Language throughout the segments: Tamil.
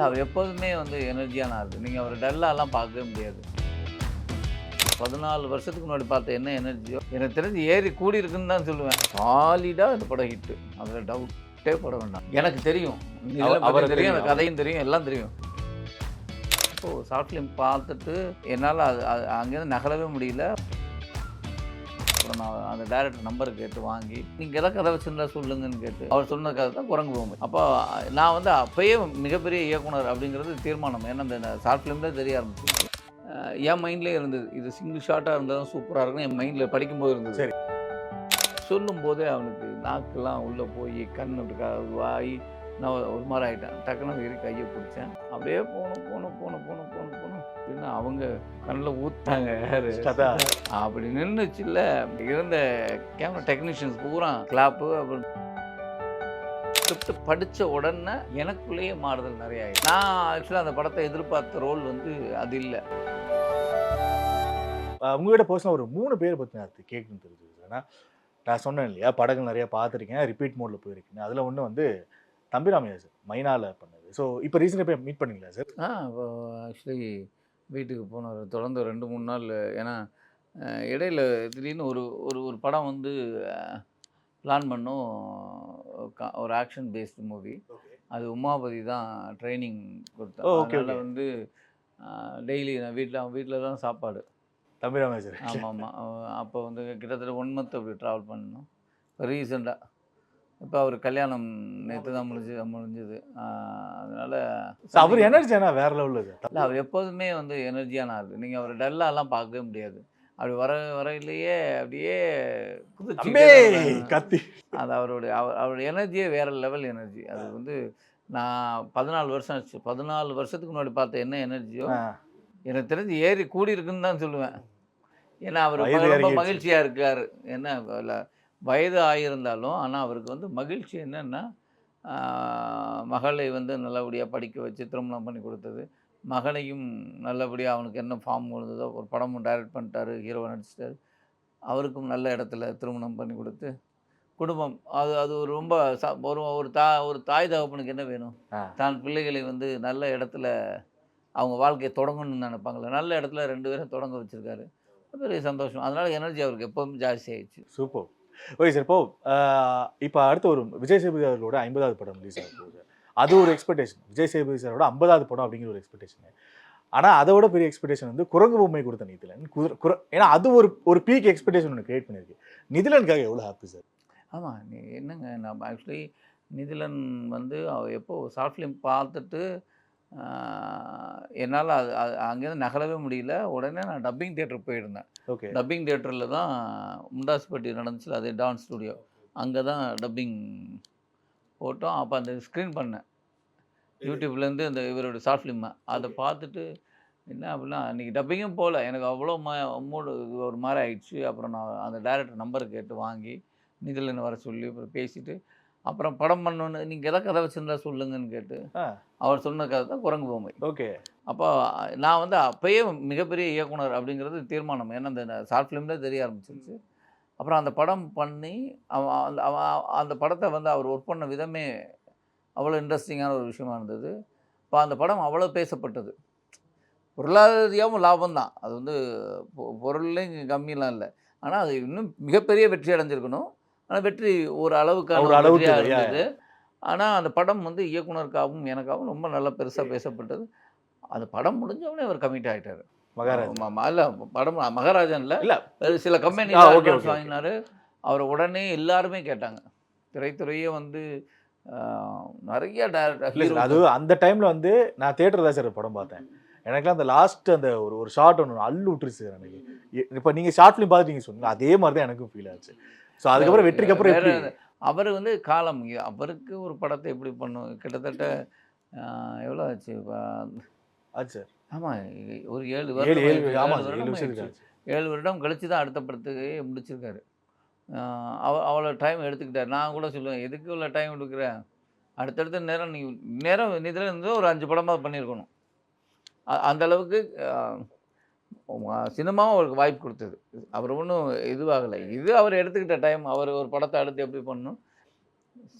இல்லை அவர் எப்போதுமே வந்து எனர்ஜியான ஆள் நீங்கள் அவர் டல்லாலாம் பார்க்கவே முடியாது. பதினாலு வருஷத்துக்கு முன்னாடி பார்த்த என்ன எனர்ஜியோ எனக்கு தெரிஞ்சு ஏறி கூடி இருக்குன்னு தான் சொல்லுவேன். சாலிடாக இந்த படம் ஹிட்டு அதில் டவுட்டே பட வேண்டாம். எனக்கு தெரியும். அவர்- தெரியும். எனக்கு கதையும் தெரியும் எல்லாம் தெரியும். இப்போ ஷார்ட் ஃபிலிம் பார்த்துட்டு என்னால் அது அது அங்கேருந்து நகரவே முடியல. அப்புறம் நான் அந்த டேரக்டர் நம்பர் கேட்டு வாங்கி நீங்கள் எதை கதை வச்சுருந்தா சொல்லுங்கன்னு கேட்டு. அவர் சொன்ன கதை தான் குரங்கு பொம்மை அப்போ நான் வந்து அப்பயே மிகப்பெரிய இயக்குனர் அப்படிங்கிறது தீர்மானம். ஏன்னா இந்த ஷார்ட் ஃபிலிம்லேயே தெரிய ஆரம்பிச்சு என் மைண்ட்லேயே இருந்தது. இது சிங்கிள் ஷாட்டாக இருந்தாலும் சூப்பராக இருக்கும் என் மைண்டில் படிக்கும்போது இருந்தது. சரி. சொல்லும் போதே அவனுக்கு நாக்கெல்லாம் உள்ளே போய் கண் வாய் நான் ஒரு மாதிரி ஆகிட்டேன். டக்குன்னு ஏறி கையை பிடிச்சேன். அப்படியே போகணும் போகணும் போகணும் போகணும் போகணும் போகணும் அப்படின்னு அவங்க கண்ணில் ஊத்தாங்க யாரு. அப்படி நின்றுச்சுல்ல இருந்த கேமரா டெக்னீஷியன்ஸ் பூரா கிளாப்பு அப்புறம் ஸ்கிரிப்ட் படித்த உடனே எனக்குள்ளேயே மாறுதல் நிறைய ஆயிடுச்சு. நான் ஆக்சுவலாக அந்த படத்தை எதிர்பார்த்த ரோல் வந்து அது இல்லை. உங்ககிட்ட பர்சனலாக ஒரு மூணு பேர் பற்றி நான் கேட்கணும் தெரிஞ்சது. ஏன்னா நான் சொன்னேன் இல்லையா படங்கள் நிறைய பார்த்துருக்கேன் ரிப்பீட் மோடில் போயிருக்கேன். அதில் ஒன்று வந்து தம்பிராமையா சார்? மைனால பண்ணது. ஸோ இப்போ ரீசெண்டாக போய் மீட் பண்ணீங்களா சார்? ஆ ஆக்சுவலி வீட்டுக்கு போனார் தொடர்ந்து ரெண்டு மூணு நாள். ஏன்னா இடையில திடீர்னு ஒரு ஒரு ஒரு படம் வந்து பிளான் பண்ணோம். ஒரு ஆக்ஷன் பேஸ்டு மூவி அது உமாபதி தான் ட்ரைனிங் ஓ, கொடுத்தா okay, அதனால். வந்து டெய்லி நான் வீட்டில் வீட்டில் தான் சாப்பாடு. தம்பிராமையா சார்? ஆமாம். ஆமாம் அப்போ வந்து கிட்டத்தட்ட ஒன் மந்த் அப்படி ட்ராவல் பண்ணோம். ரீசெண்டாக இப்போ அவர் கல்யாணம் நேற்று தான் முடிஞ்சு முடிஞ்சது. அதனால் அவர் எனர்ஜி ஆனால் வேற லெவலில் இல்லை அவர் எப்போதுமே வந்து எனர்ஜியான ஆள் நீங்கள் அவர் டல்லாலாம் பார்க்கவே முடியாது. அப்படி வர வரையிலேயே அப்படியே குதிச்சு கத்தி. அது அவருடைய அவர் அவருடைய எனர்ஜியே வேற லெவல் எனர்ஜி அது வந்து நான் பதினாலு வருஷம் ஆச்சு. பதினாலு வருஷத்துக்கு முன்னாடி பார்த்த என்ன எனர்ஜியோ எனக்கு தெரிஞ்சு ஏறி கூடி இருக்குன்னு தான் சொல்லுவேன். ஏன்னா அவர் ரொம்ப. மகிழ்ச்சியாக இருக்கார். என்ன இல்ல, வயது ஆகியிருந்தாலும் ஆனால் அவருக்கு வந்து மகிழ்ச்சி என்னென்னா மகளை வந்து நல்லபடியாக படிக்க வச்சு திருமணம் பண்ணி கொடுத்தது. மகனையும் நல்லபடியாக அவனுக்கு என்ன ஃபார்ம் கொடுத்ததோ ஒரு படமும் டைரக்ட் பண்ணிட்டாரு ஹீரோ நடிச்சிட்டாரு. அவருக்கும் நல்ல இடத்துல திருமணம் பண்ணி கொடுத்து குடும்பம் அது அது ஒரு ரொம்ப ச- ஒரு ஒரு தா ஒரு தாய் தகப்பனுக்கு என்ன வேணும். தான் பிள்ளைகளை வந்து நல்ல இடத்துல அவங்க வாழ்க்கையை தொடங்கணும்னு நினைப்பாங்களே நல்ல இடத்துல ரெண்டு பேரும் தொடங்க வச்சிருக்காரு. பெரிய சந்தோஷம். அதனால எனர்ஜி அவருக்கு எப்பவும் ஜாஸ்தி ஆயிடுச்சு. சூப்பர் ஓகே சார் இப்போ இப்போ அடுத்து ஒரு விஜய் சேதுபதி அவர்களோட ஐம்பதாவது படம் ரிலீஸ் ஆக போகுது. அது ஒரு எக்ஸ்பெக்டேஷன் விஜய் சேதுபதி சாரோட ஐம்பதாவது படம் அப்படிங்கிற ஒரு எக்ஸ்பெக்டேஷன் ஆனால் அதோட பெரிய எக்ஸ்பெக்டேஷன் வந்து குரங்கு பொம்மை கொடுத்த நிதிலன். குதிர குர ஏன்னா அது ஒரு ஒரு பீக் எக்ஸ்பெக்டேஷன் ஒன்று கிரியேட் பண்ணியிருக்கு நிதிலனுக்காக எவ்வளோ ஹாப்பி சார் ஆமாம் நீ என்னங்க நம்ம ஆக்சுவலி நிதிலன் வந்து எப்போ ஷார்ட் ஃபிலிம் பார்த்துட்டு என்னால் அது அது அங்கேருந்து நகரவே முடியல. உடனே நான் டப்பிங் தியேட்டர் போயிருந்தேன். ஓகே. டப்பிங் தியேட்டரில் தான் முண்டாஸ்பட்டி நடந்துச்சு. அதே டான்ஸ் ஸ்டுடியோ அங்கே தான் டப்பிங் போட்டோம். அப்போ அந்த ஸ்க்ரீன் பண்ணேன். யூடியூப்லேருந்து அந்த இவரோட ஷார்ட் ஃபிலிமை அதை பார்த்துட்டு என்ன அப்படின்னா அன்றைக்கி டப்பிங்கும் போகல எனக்கு அவ்வளோ ம மூடு ஒரு மாதிரி ஆயிடுச்சு. அப்புறம் நான் அந்த டேரக்டர் நம்பர் கேட்டு வாங்கி நிதிலன் வர சொல்லி அப்புறம் பேசிட்டு அப்புறம் படம் பண்ணணுன்னு நீங்கள் எதை கதை வச்சுருந்தா சொல்லுங்கன்னு கேட்டு. அவர் சொன்ன கதை தான் குரங்கு பொம்மை. ஓகே. அப்போ நான் வந்து அப்பயே மிகப்பெரிய இயக்குனர் அப்படிங்கிறது தீர்மானம். ஏன்னா அந்த ஷார்ட் ஃபிலிம்லேயே தெரிய ஆரம்பிச்சிருச்சு. அப்புறம் அந்த படம் பண்ணி அவன் அந்த அவன் அந்த படத்தை வந்து அவர் ஒர்க் பண்ண விதமே அவ்வளோ இன்ட்ரெஸ்டிங்கான ஒரு விஷயமா இருந்தது. இப்போ அந்த படம் அவ்வளோ பேசப்பட்டது. பொருளாதாரியாகவும் லாபம் தான். அது வந்து பொ- பொருள்லையும் கம்மியெலாம் இல்லை. ஆனால் அது இன்னும் மிகப்பெரிய வெற்றி அடைஞ்சிருக்கணும். ஆனால் வெற்றி ஒரு அளவுக்கான ஒரு அளவுக்கு? இருந்தது. ஆனால் அந்த படம் வந்து இயக்குனருக்காகவும் எனக்காகவும் ரொம்ப நல்லா பெருசாக பேசப்பட்டது. அந்த படம் முடிஞ்சவொடனே அவர் கமிட் ஆகிட்டார் மகாராஜ். இல்லை படம் மகாராஜன்ல இல்ல. வேறு சில கம்பெனி. வாங்கினாரு. அவர் உடனே எல்லாருமே கேட்டாங்க. திரைத்துறையே வந்து நிறைய இல்லை டேரக்டர் அது அந்த டைமில் வந்து நான் தேட்டர் தான் சார் படம் பார்த்தேன். எனக்குலாம் அந்த லாஸ்ட் அந்த ஒரு ஒரு ஷார்ட் ஒன்று அள்ளு விட்டுருச்சு சார் எனக்கு. இப்போ நீங்கள் ஷார்ட் ஃபிலிம் பார்த்து நீங்கள் சொன்னீங்க அதே மாதிரி தான் எனக்கும் ஃபீல் ஆச்சு. ஸோ அதுக்கப்புறம் வெற்றிக்கு அப்புறம் அவர் வந்து காலம் அவருக்கு ஒரு படத்தை எப்படி பண்ணும் கிட்டத்தட்ட எவ்வளோ ஆச்சு? ஆச்சு ஆமாம் ஒரு ஏழு வருடம் ஏழு வருடம் கழிச்சு தான் அடுத்த படத்துக்கு முடிச்சிருக்காரு. அவ அவ்வளோ டைம் எடுத்துக்கிட்டார். நான் கூட சொல்லுவேன் எதுக்கு இவ்வளோ டைம் எடுக்கிறேன் அடுத்தடுத்த நேரம் நீ நேரம் இதில் இருந்து ஒரு அஞ்சு படமாக பண்ணியிருக்கணும். அந்த அளவுக்கு சினிமாவும் அவருக்கு வாய்ப்பு கொடுத்தது. அவர் ஒன்றும் இதுவாகலை. இது அவர் எடுத்துக்கிட்ட டைம் அவர் ஒரு படத்தை அடுத்து எப்படி பண்ணணும்?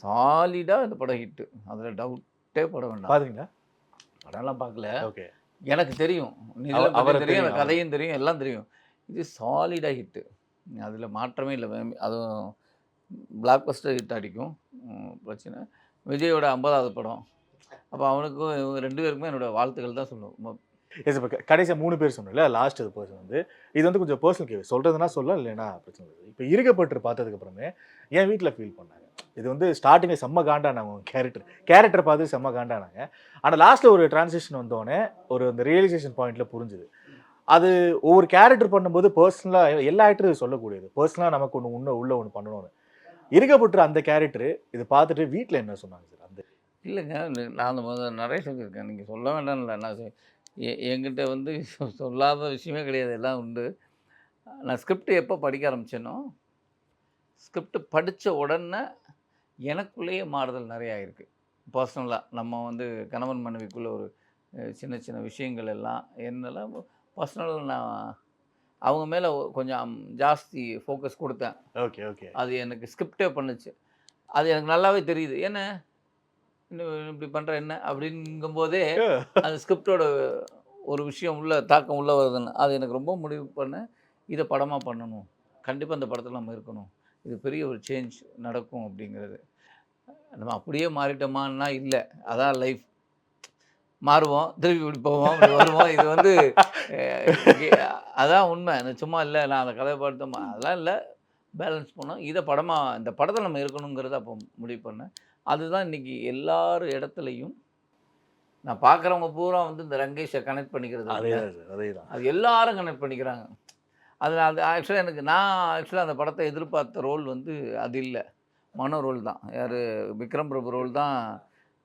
சாலிடாக இந்த படம் ஹிட்டு அதில் டவுட்டே பட வேண்டாம். பாத்தீங்களா? படம்லாம் பார்க்கல ஓகே. எனக்கு தெரியும். அவரை தெரியும் எனக்கு கதையும் தெரியும் எல்லாம் தெரியும். இது சாலிடாக ஹிட்டு அதில் மாற்றமே இல்லை. அதுவும் பிளாக் பஸ்டர் ஹிட் அடிக்கும் பிரச்சனை. விஜயோட ஐம்பதாவது படம். அப்போ அவனுக்கும் ரெண்டு பேருக்குமே என்னோட வாழ்த்துக்கள் தான் சொல்லுவோம் எஸ் இப்போ கடைசியாக மூணு பேர் சொன்னல லாஸ்ட் இது பர்சன் வந்து இது வந்து கொஞ்சம் பர்சனல் கேள்வி. சொல்கிறதுனா சொல்ல இல்லைன்னா பிரச்சனை இல்லை. இப்போ இருக்கப்பட்டு பார்த்ததுக்கப்புறமே என் வீட்டில் ஃபீல் பண்ணாங்க. இது வந்து ஸ்டார்டிங்கில் செம்ம காண்டானாங்க உங்க கேரக்டர் கேரக்டர் பார்த்து செம்ம காண்டானாங்க. ஆனால் லாஸ்ட்டில் ஒரு டிரான்சேஷன் வந்தோடனே ஒரு அந்த ரியலைசேஷன் பாயிண்ட்டில் புரிஞ்சுது. அது ஒவ்வொரு கேரக்டர் பண்ணும்போது பர்சனலாக எல்லா ஆக்டரும் சொல்லக்கூடியது. பர்சனலாக நமக்கு ஒன்று உன்ன உள்ள ஒன்று பண்ணணும்னு. இருக்கப்பட்டு அந்த கேரக்டர் இது பார்த்துட்டு வீட்டில் என்ன சொன்னாங்க சார் அந்த இல்லைங்க நான் அந்த முதல்ல நிறைய சொல்லியிருக்கேன் நீங்கள் சொல்ல வேண்டாம் இல்லை. நான் என்கிட்ட வந்து சொல்லாத விஷயமே கிடையாது. எல்லாம் உண்டு. நான் ஸ்கிரிப்ட் எப்போ படிக்க ஆரம்பிச்சேனோ ஸ்கிரிப்ட் படித்த உடனே எனக்குள்ளேயே மாறுதல் நிறையா இருக்குது பர்சனலாக நம்ம வந்து கணவன் மனைவிக்குள்ளே ஒரு சின்ன சின்ன விஷயங்கள் எல்லாம் என்னெல்லாம் பர்சனலாக நான் அவங்க மேலே கொஞ்சம் ஜாஸ்தி ஃபோக்கஸ் கொடுத்தேன். Okay okay. அது எனக்கு ஸ்கிரிப்டே பண்ணுச்சு. அது எனக்கு நல்லாவே தெரியுது. இன்னும் இப்படி பண்ணுற என்ன? அப்படிங்கும்போதே அந்த ஸ்கிரிப்டோட ஒரு விஷயம் உள்ள தாக்கம் உள்ள வருதுன்னு. அது எனக்கு ரொம்ப முடிவு பண்ண இதை படமாக பண்ணணும். கண்டிப்பாக இந்த படத்தில் நம்ம இருக்கணும். இது பெரிய ஒரு சேஞ்ச் நடக்கும் அப்படிங்கிறது. நம்ம அப்படியே மாறிட்டோமான்னா இல்லை. அதான் லைஃப் மாறுவோம் திருப்பி இப்படி போவோம் இப்படி வருவோம். இது வந்து அதான் உண்மை. சும்மா இல்லை நான் அந்த கதை படுத்தோமா அதெல்லாம் இல்லை. பேலன்ஸ் பண்ணோம். இதை படமாக இந்த படத்தில் நம்ம இருக்கணுங்கிறத அப்போ முடிவு பண்ணேன். அதுதான் இன்னைக்கு எல்லார் இடத்துலையும் நான் பார்க்குறவங்க பூரா வந்து இந்த ரங்கேஷை கனெக்ட் பண்ணிக்கிறது அதே அதே தான் அது எல்லாரும் கனெக்ட் பண்ணிக்கிறாங்க. அது அது ஆக்சுவலாக எனக்கு நான் ஆக்சுவலாக அந்த படத்தை எதிர்பார்த்த ரோல் வந்து அது இல்லை. மனோ ரோல் தான். யார் விக்ரம் பிரபு ரோல் தான்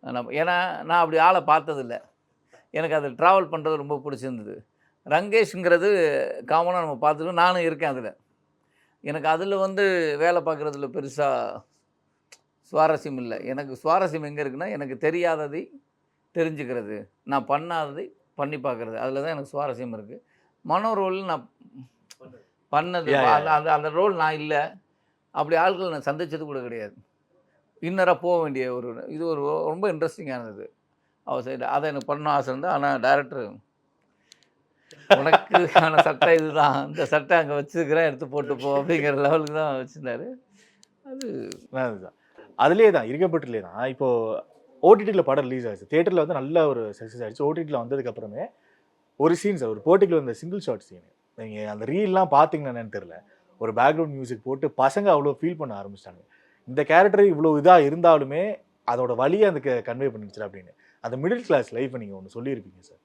நம்ம ஏன்னா நான் அப்படி ஆளை பார்த்ததில்ல. எனக்கு அது ட்ராவல் பண்ணுறது ரொம்ப பிடிச்சிருந்தது. ரங்கேஷ்ங்கிறது காமனாக நம்ம பார்த்துருக்கோம் நானும் இருக்கேன் அதில். எனக்கு அதில் வந்து வேலை பார்க்குறதுல பெருசாக சுவாரஸ்யம் இல்லை. எனக்கு சுவாரஸ்யம் எங்கே இருக்குன்னா எனக்கு தெரியாததை தெரிஞ்சுக்கிறது. நான் பண்ணாததை பண்ணி பார்க்குறது. அதில் தான் எனக்கு சுவாரஸ்யம் இருக்குது மனோ ரோல் நான் பண்ணது. அந்த அந்த ரோல் நான் இல்லை. அப்படி ஆட்கள் நான் சந்திச்சது கூட கிடையாது. இன்னராக போக வேண்டிய ஒரு இது ஒரு ரொம்ப இன்ட்ரெஸ்டிங்கானது அவர் சைடு அதை எனக்கு பண்ண ஆசை இருந்தால் ஆனால் டேரக்டர் உனக்குக்கான சட்டை இதுதான். இந்த சட்டை அங்கே வச்சுருக்கிறேன் எடுத்து போட்டு போ அப்படிங்கிற லெவலுக்கு தான் வச்சுருந்தாரு. அது அதுதான். அதுலேயே தான் இருக்கப்பட்டுலே தான் இப்போ ஓடிடியில் படம் ரிலீஸ் ஆச்சு. தேட்டரில் வந்து நல்ல ஒரு சக்ஸஸ் ஆகிடுச்சு ஓடிடியில் வந்ததுக்கப்புறமே ஒரு ஒரு சீன்ஸ் ஒரு போர்ட்டிக்கில் இந்த சிங்கிள் ஷாட் சீன் நீங்கள் அந்த ரீல்லாம் பார்த்தீங்கன்னா தெரில ஒரு பேக்ரவுண்ட் மியூசிக் போட்டு பசங்க அவ்வளோ ஃபீல் பண்ண ஆரம்பிச்சிட்டாங்க. இந்த கேரக்டர் இவ்வளோ இதாக இருந்தாலுமே அதோட வழியை அந்த கன்வே பண்ணிடுச்சு அப்படின்னு. அந்த மிடில் கிளாஸ் லைஃப்பை நீங்கள் ஒன்று சொல்லியிருப்பீங்க சார்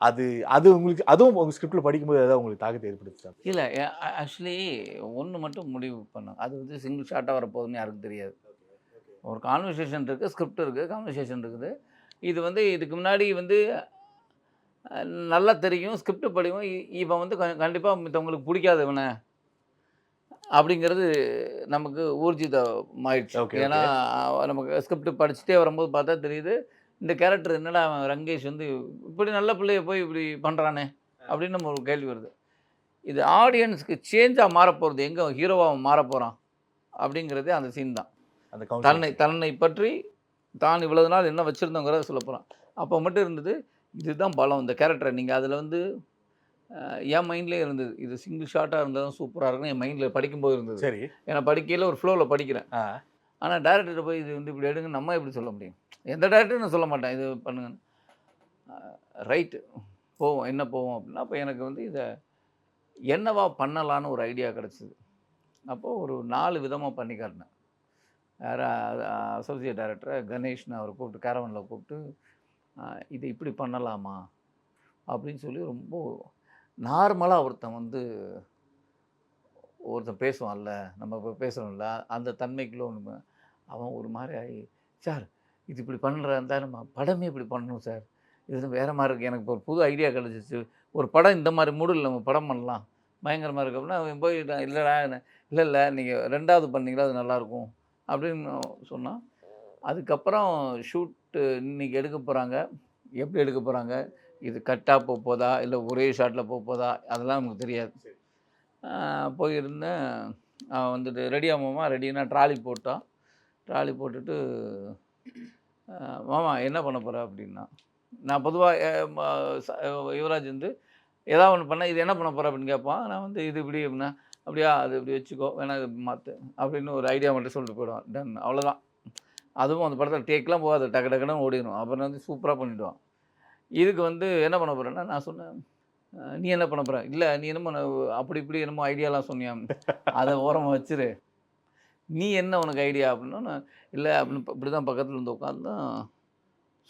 அது அது உங்களுக்கு அதுவும் உங்கள் ஸ்கிரிப்டில் படிக்கும்போது ஏதாவது உங்களுக்கு தாக்கத்தை ஏற்படுத்துச்சா? இல்லை ஆக்சுவலி ஒன்று மட்டும் முடிவு பண்ணோம் அது வந்து சிங்கிள் ஷாட்டாக வரப்போகுதுன்னு யாருக்கும் தெரியாது. ஒரு கான்வர்சேஷன் இருக்குது ஸ்கிரிப்ட் இருக்குது கான்வர்சேஷன் இருக்குது. இது வந்து இதுக்கு முன்னாடி வந்து நல்லா தெரியும் ஸ்கிரிப்ட் படிக்கும் இவன் வந்து கண்டிப்பாக மித்தவங்களுக்கு பிடிக்காது இவனை. அப்படிங்கிறது நமக்கு ஊர்ஜிதமாயிடுச்சு. Okay, ஏன்னா நமக்கு ஸ்கிரிப்ட் படிச்சுட்டே வரும்போது பார்த்தா தெரியுது இந்த கேரக்டர் என்னடா அவன் ரங்கேஷ் வந்து இப்படி நல்ல பிள்ளைய போய் இப்படி பண்ணுறானே அப்படின்னு நம்ம ஒரு கேள்வி வருது. இது ஆடியன்ஸ்க்கு சேஞ்சாக மாறப்போகிறது எங்கே ஹீரோவாக மாற போகிறான் அப்படிங்கிறதே அந்த சீன் தான். அந்த தன்னை தன்னை பற்றி தான் இவ்வளவு நாள் என்ன வச்சுருந்தோங்கிறத சொல்ல போகிறான் அப்போ மட்டும் இருந்தது இதுதான் பலம் இந்த கேரக்டரை நீங்கள் அதில் வந்து என் மைண்ட்லேயே இருந்தது. இது சிங்கிள் ஷாட்டாக இருந்தாலும் சூப்பராக இருக்குன்னு என் மைண்டில் படிக்கும்போது இருந்தது. சரி. ஏன்னா படிக்கையில் ஒரு ஃப்ளோவில் படிக்கிறேன். ஆனால் டேரக்டர்கிட்ட போய் இது வந்து இப்படி எடுங்க நம்ம எப்படி சொல்ல முடியும்? எந்த டேரக்டரும் நான் சொல்ல மாட்டேன். இது பண்ணுங்க. ரைட்டு போவோம். என்ன போவோம் அப்படின்னா அப்போ எனக்கு வந்து இதை என்னவா பண்ணலான்னு ஒரு ஐடியா கிடச்சிது. அப்போது ஒரு நாலு விதமாக பண்ணி காட்டினேன் அசோசியேட் டைரக்டரை கணேஷ்னு அவரை கூப்பிட்டு கேரவனில் கூப்பிட்டு இதை இப்படி பண்ணலாமா? அப்படின்னு சொல்லி ரொம்ப நார்மலாக ஒருத்தன் வந்து ஒருத்தன் பேசுவான்ல நம்ம இப்போ பேசுகிறோம்ல அந்த தன்மைக்குள்ள ஒன்று அவன் ஒரு மாதிரி ஆகி சார் இது இப்படி பண்ணுறா இருந்தால் நம்ம படமே இப்படி பண்ணணும் சார். இது வேறு மாதிரி இருக்குது எனக்கு இப்போ ஒரு புது ஐடியா கிடச்சிச்சு. ஒரு படம் இந்த மாதிரி மூடில் நம்ம படம் பண்ணலாம். பயங்கரமாக இருக்கு. அப்படின்னா அவன் போய் இல்லைடா இல்லை இல்லை நீங்கள் ரெண்டாவது பண்ணீங்களா அது நல்லாயிருக்கும் அப்படின்னு சொன்னான் அதுக்கப்புறம் ஷூட்டு இன்னைக்கு எடுக்க போகிறாங்க எப்படி எடுக்க போகிறாங்க இது கட்டாக போக போதா? இல்லை ஒரே ஷாட்டில் போக போதா? அதெல்லாம் நமக்கு தெரியாது. போயிருந்தேன். அவன் வந்துட்டு ரெடி ஆமாம்மா ரெடினா ட்ராலி போட்டான். ட்ராலி போட்டுட்டு மாமா என்ன பண்ண போகிற அப்படின்னா நான் பொதுவாக யுவராஜ் வந்து ஏதாவது ஒன்று பண்ணால் இது என்ன பண்ண போகிற அப்படின்னு கேட்பான். நான் வந்து இது இப்படி அப்படின்னா அப்படியா? அது இப்படி வச்சுக்கோ வேணா இது மாற்று அப்படின்னு ஒரு ஐடியா மட்டும் சொல்லிட்டு போயிடுவான். டன் அவ்வளோதான் அதுவும் அந்த படத்தில் டேக்லாம் போகாது. டக்கு டக்குன்னு ஓடிடும் அப்புறம் வந்து சூப்பராக பண்ணிவிடுவான் இதுக்கு வந்து என்ன பண்ண போகிறேன்னா நான் சொன்னேன் நீ என்ன பண்ண போகிற இல்லை நீ என்னமோ நான் அப்படி இப்படி என்னமோ ஐடியாலாம் சொன்னியாம் அதை ஓரமாக வச்சிரு. நீ என்ன உனக்கு ஐடியா அப்படின்னா நான் இல்லை அப்படின்னு இப்படி தான் பக்கத்தில் இருந்து உட்காந்து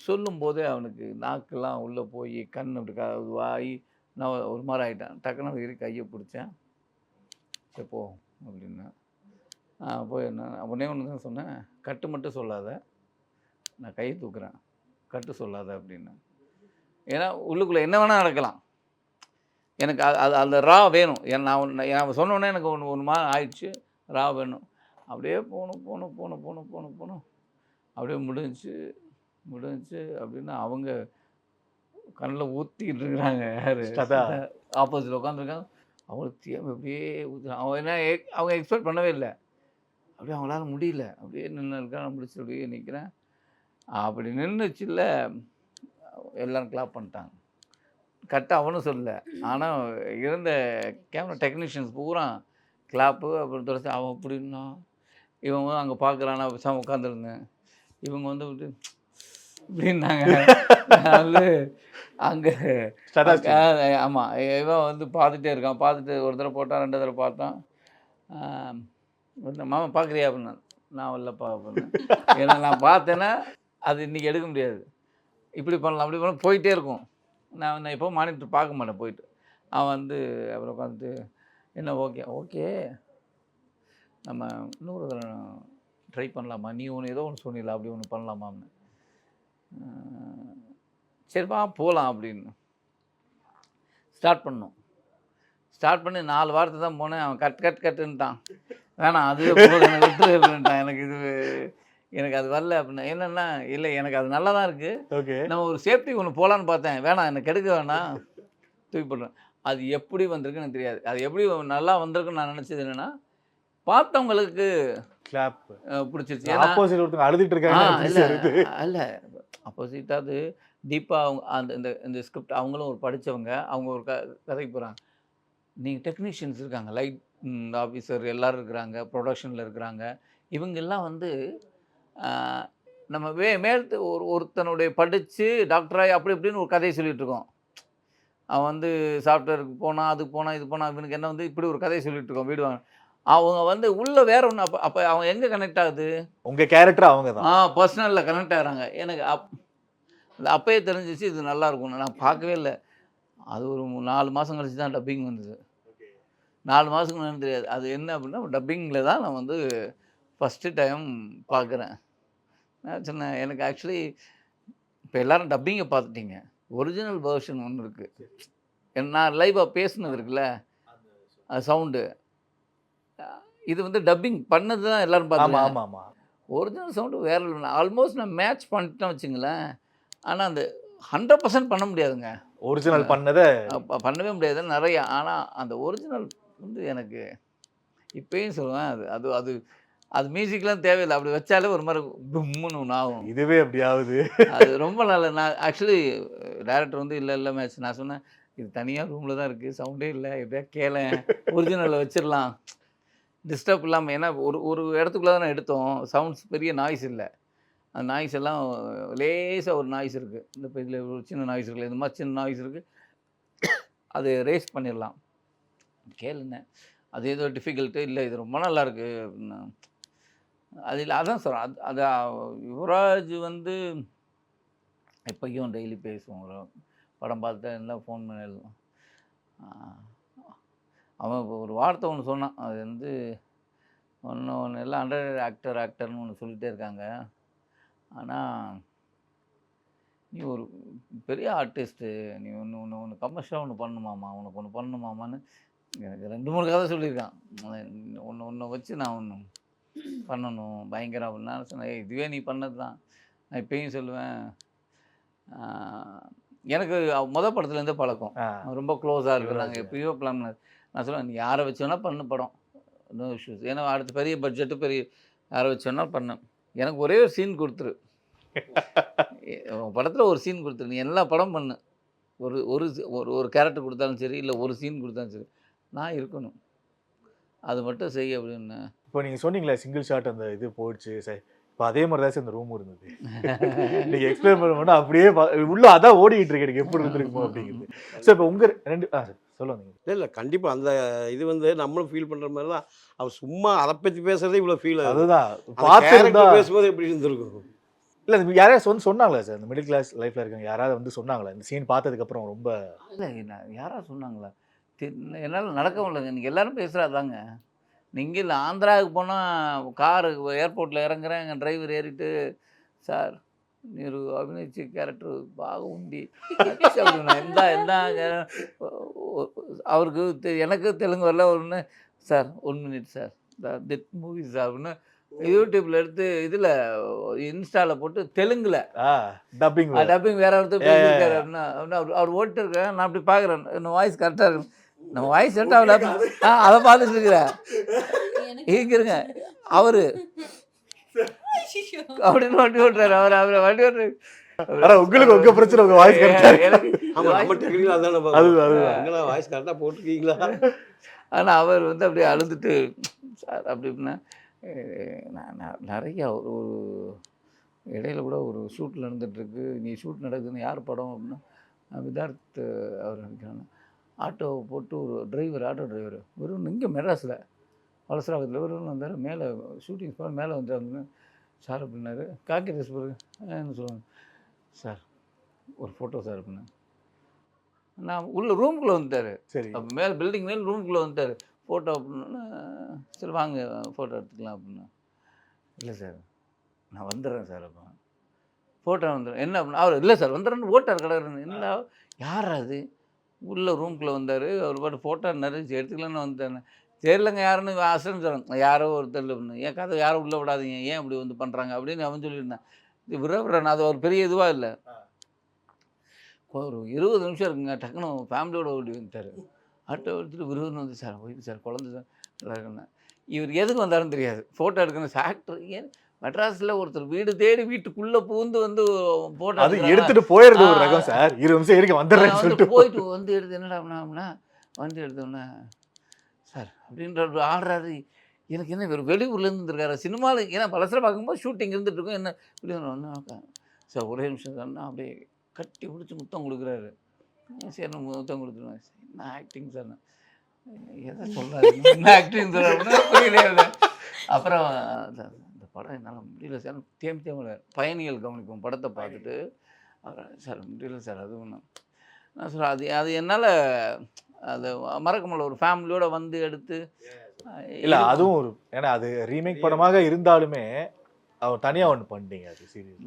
சொல்லும்போதே அவனுக்கு நாக்கெல்லாம் உள்ளே போய் கண் அப்படி க வாய் நான் ஒரு மாதிரி ஆகிட்டேன் டக்குன்னு ஏறி கையை பிடிச்சேன். சரி போ அப்படின்னா. போய் நான் உடனே ஒன்று தான் சொன்னேன். கட்டு மட்டும் சொல்லாத. நான் கை தூக்குறேன். கட்டு சொல்லாத அப்படின்னு. ஏன்னா உள்ளுக்குள்ளே என்ன வேணால் நடக்கலாம். எனக்கு அது அந்த ரா வேணும். ஏன்னா நான் ஒன்று நான் சொன்னோன்னே எனக்கு ஒன்று ஒன்று மாதிரி ஆயிடுச்சு. ரா வேணும். அப்படியே போகணும் போகணும் போகணும் போகணும் போகணும் போகணும் அப்படியே முடிஞ்சுச்சு முடிஞ்சுச்சு அப்படின்னா அவங்க கண்ணில் ஊற்றிக்கிட்டு இருக்கிறாங்க. யாரு. ஆப்போசிட்டில் உட்காந்துருக்காங்க அவங்களுக்கு தேவை அப்படியே ஊற்றுறாங்க அவங்க என்ன அவங்க எக்ஸ்பெக்ட் பண்ணவே இல்லை. அப்படியே அவங்களால முடியல. அப்படியே நின்று இருக்கான். முடிச்சு அப்படியே நிற்கிறேன் அப்படி நின்றுச்சுல்ல எல்லோரும் கிளாப் பண்ணிட்டாங்க. கரெக்டாக அவனும் சொல்லல. ஆனால் இருந்த கேமரா டெக்னீஷியன்ஸ் பூரா கிளாப்பு அப்புறம் தொடர்ச்சி அவன் அப்படின்னா இவன் அங்கே பார்க்குறான் நான் உட்காந்துருந்தேன் இவங்க வந்து வந்து அங்கே. ஆமாம் இவன் வந்து பார்த்துட்டே இருக்கான். பார்த்துட்டு ஒரு தடவை போட்டான் ரெண்டு தடவை பார்த்தான். மாமா பார்க்குறியா அப்படின்னா நான் இல்லைப்பா அப்படின்னேன் ஏன்னா நான் பார்த்தேன்னா அது இன்றைக்கி எடுக்க முடியாது. இப்படி பண்ணலாம் அப்படி பண்ணலாம் போயிட்டே இருக்கும். நான் நான் எப்போ மானிட்டர் பார்க்க மாட்டேன் போயிட்டு. அவன் வந்து அப்புறம் உட்காந்துட்டு என்ன ஓகே ஓகே. நம்ம இன்னொரு தடவை ட்ரை பண்ணலாமா? நீ ஒன்று ஏதோ ஒன்று சொன்னில அப்படி ஒன்று பண்ணலாமான்னு ஆஹ், சரிப்பா போகலாம் அப்படின்னு. ஸ்டார்ட் பண்ணோம். ஸ்டார்ட் பண்ணி நாலு வாரத்தை தான் போனேன். அவன் கட் கட் கட்டுன்ட்டான். வேணாம் அதுவே போதும். எனக்கு இது எனக்கு அது வரல அப்படின்னா என்னென்னா இல்லை எனக்கு அது நல்லா தான் இருக்குது ஓகே. நம்ம ஒரு சேஃப்டி ஒன்று போகலான்னு பார்த்தேன். வேணாம் எனக்கு கெடுக்க வேணாம். தூக்கி போடுறேன் அது எப்படி வந்திருக்குன்னு எனக்கு தெரியாது. அது எப்படி நல்லா வந்திருக்குன்னு நான் நினச்சது என்னென்னா பார்த்தவங்களுக்கு கிளாப் பிடிச்சிருச்சு. ஆப்போசிட் ஒருத்தங்க அழுதுட்டு இருக்காங்க. இல்லை. இல்லை அது அப்போசிட்டாவது தீபா அவங்க அந்த இந்த இந்த ஸ்கிரிப்ட் அவங்களும் ஒரு படித்தவங்க அவங்க ஒரு க கதைக்கு போகிறாங்க நீங்கள் டெக்னீஷியன்ஸ் இருக்காங்க லைட் ஆஃபீஸர் எல்லோரும் இருக்கிறாங்க ப்ரொடக்ஷனில் இருக்கிறாங்க. இவங்கெல்லாம் வந்து நம்ம வே மேல்த்து ஒரு ஒருத்தனுடைய படித்து டாக்டராகி அப்படி இப்படின்னு ஒரு கதையை சொல்லிட்டு இருக்கோம். அவன் வந்து சாஃப்ட்வேருக்கு போனால் அதுக்கு போனால் இது போனால் இவனுக்கு என்ன வந்து இப்படி ஒரு கதையை சொல்லிட்டு இருக்கோம் வீடு வாங்க அவங்க வந்து உள்ளே வேற ஒன்று அப்போ அப்போ அவன் எங்கே கனெக்ட் ஆகுது? உங்க கேரக்டர் அவங்க தான். ஆ பர்சனலில் கனெக்ட் ஆகிறாங்க. எனக்கு அப் அது அப்பயே தெரிஞ்சிச்சு இது நல்லா இருக்கும்னு. நான் பார்க்கவே இல்லை. அது ஒரு நாலு மாதம் கழிச்சு தான் டப்பிங் வந்தது. நாலு மாதத்துக்கு முன்னாடி தெரியாது. அது என்ன அப்படின்னா டப்பிங்கில் தான் நான் வந்து ஃபஸ்ட்டு டைம் பார்க்குறேன். நான் சொன்னேன் எனக்கு ஆக்சுவலி இப்போ எல்லாரும் டப்பிங்கை பார்த்துட்டீங்க. ஒரிஜினல் வேர்ஷன் ஒன்று இருக்குது நான் லைவாக பேசுனது இருக்குல்ல? அது சவுண்டு இது வந்து டப்பிங் பண்ணது தான் எல்லாரும் ஆமா பார்த்துருக்காங்க. ஆமா ஆமா. ஒரிஜினல் சவுண்டு வேற ஆல்மோஸ்ட் நான் மேட்ச் பண்ணிட்டேன் வச்சுங்களேன். ஆனால் அந்த ஹண்ட்ரட் பர்சன்ட் பண்ண முடியாதுங்க. ஒரிஜினல் பண்ணதை பண்ணவே முடியாது நிறைய. ஆனால் அந்த ஒரிஜினல் வந்து எனக்கு இப்பயும் சொல்லுவேன் அது அது அது அது மியூசிக்லாம் தேவையில்லை. அப்படி வச்சாலே ஒரு மாதிரி கும்முன்னு ஒன்று ஆகும். இதுவே அப்படியாவது அது ரொம்ப நல்ல நான் ஆக்சுவலி டேரக்டர் வந்து இல்லை இல்லை மேட்ச் நான் சொன்னேன் இது தனியாக ரூமில் தான் இருக்குது சவுண்டே இல்லை. எப்படியா கேள ஒரிஜினலில் வச்சிடலாம். டிஸ்டர்ப் இல்லாமல் ஏன்னா ஒரு ஒரு இடத்துக்குள்ளே தான் எடுத்தோம். சவுண்ட்ஸ் பெரிய நாய்ஸ் இல்லை. அந்த நாய்ஸ் எல்லாம் லேசாக ஒரு நாய்ஸ் இருக்குது இந்த இதில் ஒரு சின்ன நாய்ஸ் இருக்குது இந்த மாதிரி சின்ன நாய்ஸ் இருக்குது அது ரேஸ் பண்ணிடலாம். கேளுங்க. அது ஏதோ டிஃபிகல்ட்டு இல்லை இது ரொம்ப நல்லா அதில் அதான் சார் அது அது யுவராஜ் வந்து எப்பயும் டெய்லி பேசுவோம் படம் பார்த்தா எல்லாம் ஃபோன் பண்ணி அவன் இப்ப ஒரு வார்த்தை ஒன்று சொன்னான். அது வந்து ஒன்று ஒன்று எல்லாம் அண்டர் ஆக்டர் ஆக்டர்னு ஒன்று சொல்லிகிட்டே இருக்காங்க. ஆனால் நீ ஒரு பெரிய ஆர்டிஸ்ட்டு நீ ஒன்று ஒன்று ஒன்று கமர்ஷியலாக ஒன்று பண்ணணுமாமா உனக்கு ஒன்று பண்ணணுமாமான்னு எனக்கு ரெண்டு மூணு கதை சொல்லியிருக்கான். ஒன்று ஒன்று வச்சு நான் ஒன்று பண்ணணும் பயங்கரம் அப்படின்னு சொன்னேன். "ஏய், இதுவே நீ பண்ணது தான் நான் இப்பயும் சொல்லுவேன். எனக்கு அவ- முத படத்துலேருந்தே பழக்கம். ரொம்ப க்ளோஸாக இருக்கு நாங்கள். எப்பயோ பிளான் நான் சொல்லுவேன் நீ யாரை வச்சு வேணால் பண்ணு படம். நோ இஷ்யூஸ் ஏன்னா அடுத்து பெரிய பட்ஜெட்டு பெரிய யாரை வச்சு வேணால் பண்ணேன் எனக்கு ஒரே ஒரு சீன் கொடுத்துரு. படத்தில் ஒரு சீன் கொடுத்துரு. நீ எல்லா படம் பண்ணு. ஒரு ஒரு ஒரு ஒரு கேரக்டர் கொடுத்தாலும் சரி இல்லை ஒரு சீன் கொடுத்தாலும் சரி நான் இருக்கணும். அது மட்டும் செய் அப்படின்னு. இப்போ நீங்க சொன்னீங்களே சிங்கிள் ஷாட் அந்த இது போயிடுச்சு சரி. இப்போ அதே மாதிரி தான் இந்த ரூம் இருந்தது. நீங்க எக்ஸ்பிளைன் பண்ண அப்படியே உள்ள அதான் ஓடிக்கிட்டு இருக்கு எனக்கு எப்படி இருந்திருக்குமோ அப்படிங்கிறது. ஸோ இப்போ உங்க ரெண்டு ஆ சொல்லுங்க. இல்லை இல்லை. கண்டிப்பாக அந்த இது வந்து நம்மளும் ஃபீல் பண்ணுற மாதிரி தான் அவர் சும்மா அதை பற்றி பேசுறதே இவ்வளோ ஃபீல் ஆகுது. அதுதான். character பேசும்போது எப்படி இருந்திருக்கும்? இல்ல இது யாராவது சொன்ன சொன்னாங்களா சார்? இந்த மிடில் கிளாஸ் லைஃப்ல இருக்காங்க யாராவது வந்து சொன்னாங்களா? இந்த சீன் பார்த்ததுக்கு அப்புறம் ரொம்ப இல்லை நான் யாரா சொன்னாங்களா? என்னால் நடக்க முடியலங்க நீங்கள் எல்லாரும் பேசுகிறாதாங்க நீங்கள் இல்லை ஆந்திராவுக்கு போனால் காரு ஏர்போர்ட்டில் இறங்குறேன் எங்கள் டிரைவர் ஏறிட்டு சார் మీరు అభినయించే క్యారెక్టర్ బాగుంది அப்படின்னா எந்த எந்த அவருக்கு தெ- எனக்கு தெலுங்கு வரல ஒன்று sir one minute sir death movie sir அப்படின்னு யூடியூப்பில் எடுத்து இதில் இன்ஸ்டாவில் போட்டு தெலுங்கில் ஆ டப்பிங் டப்பிங் வேற ஒருத்தர் Yeah, yeah, பேசியிருக்காரு yeah. அப்படின்னா அப்படின்னா அவர் அவர் ஓட்டு இருக்கேன் நான் அப்படி பார்க்குறேன் நம்ம வாய்ஸ் கரெக்டாக இருக்கு நம்ம வாய்ஸ் செட் ஆகல ஆ அதை பார்த்துட்டு இருக்கிறேன் இங்க இருங்க அவரு அப்படின்னு வண்டி ஓட்டுறாரு. அவர் அவர் வண்டி ஓட்டுறாரு. ஆனா உங்களுக்கு உங்க பிரச்சனை உங்க வாய்ஸ் கரெக்டா நம்ம டெக்னிக்கல் அதானே அதுதான். வாய்ஸ் கரெக்டாக போட்டிருக்கீங்களா? ஆனால் அவர் வந்து அப்படியே அழுதுட்டு சார் அப்படி இப்படின்னா "ஏய், நான் நிறையா ஒரு ஒரு இடையில கூட ஒரு ஷூட் நடந்துட்டுருக்கு நீ ஷூட் நடக்குதுன்னு யார் படம் அப்படின்னா "நான் விதார்த் அவர் நினைக்கிறாங்க ஆட்டோ போட்டு ஒரு டிரைவர் ஆட்டோ டிரைவர் வெறும் இங்கே மெட்ராஸில். வலசராகத்தில் வெறும் வந்தார் மேலே ஷூட்டிங் ஸ்பாட் மேலே வந்தாருன்னு சார் அப்படின்னாரு. காக்கி ட்ரெஸ் என்ன சொல்லுவாங்க? சார் ஒரு ஃபோட்டோ சார் அப்படின்னா நான் உள்ள ரூமுக்குள்ளே வந்துட்டார். சரி. அப்போ மேலே பில்டிங் மேலே ரூமுக்குள்ளே வந்துட்டார். ஃபோட்டோ அப்படின்னா சரி வாங்க ஃபோட்டோ எடுத்துக்கலாம் அப்படின்னா. இல்லை சார் நான் வந்துடுறேன் சார் அப்போ. ஃபோட்டோ வந்துடுறேன். என்ன அப்படின்னா அவர் இல்லை சார் வந்துடுறேன்னு ஓட்டார் கிடக்குறேன் என்ன யார் அது? உள்ள ரூம்குள்ளே வந்தார். அவர் பாட்டு ஃபோட்டோ நிறைய எடுத்துக்கலான்னு வந்தேன் தெரியலங்க யாருன்னு அசன் சொல்லுங்க யாரோ ஒருத்தர் ஏன் கதை யாரும் உள்ளே விடாதீங்க. ஏன் இப்படி வந்து பண்ணுறாங்க அப்படின்னு அவன் சொல்லியிருந்தான். இது விட விடுறேன் அது ஒரு பெரிய இதுவாக இல்லை. ஒரு இருபது நிமிஷம் இருக்குங்க. டக்குன்னு ஃபேமிலியோட ஓடி வந்துட்டார். ஆட்டோ எடுத்துட்டு விருதுன்னு வந்து சார் போயிட்டு சார் குழந்தை சார் நல்லா இருக்குண்ணா இவர் எதுக்கு வந்தாருன்னு தெரியாது. ஃபோட்டோ எடுக்கணும். ஆக்டர் ஏன்? மெட்ராஸில் ஒருத்தர் வீடு தேடி வீட்டுக்குள்ளே பூந்து வந்து ஃபோட்டோ அது எடுத்துட்டு போயிடுறது ஒரு. ரகம் சார். இரு நிமிஷம் இருக்க வந்துடுறேன்னு வந்து சொல்லிட்டு போயிட்டு வந்து எடுத்து என்னடா அப்படின்னா வந்து எடுத்தோன்னே சார். அப்படின்ற ஆடுறாரு எனக்கு என்ன இவர் வெளியூர்லேருந்து இருந்திருக்காரு சினிமாவில் ஏன்னா பலசில் பார்க்கும்போது ஷூட்டிங் இருந்துட்டு இருக்கும். என்ன ஒன்று சார் ஒரே நிமிஷம் சார்னா அப்படியே கட்டி பிடிச்சி முத்தம் கொடுக்குறாரு. சரி நான் முத்தம் கொடுத்துருவேன் சரி, என்ன ஆக்டிங் சார்? நான் எதை சொல்கிறாரு என்ன ஆக்டிங் சார் புரியல. அப்புறம் இந்த படம் என்னால் முடியல சார். தேம்பி தேம்பல பயணிகள் கவனிக்கும் படத்தை பார்த்துட்டு. சார் முடியல சார். அது ஒன்று நான் சொல்கிறேன் அது அது என்னால் அது மறக்க முடியல ஒரு ஃபேமிலியோட வந்து எடுத்து இல்ல அதுவும் ஒரு ஏன்னா அது ரீமேக் படமாக இருந்தாலுமே அவர் தனியா ஒன்று பண்ணிட்டீங்க அது சீரியஸ்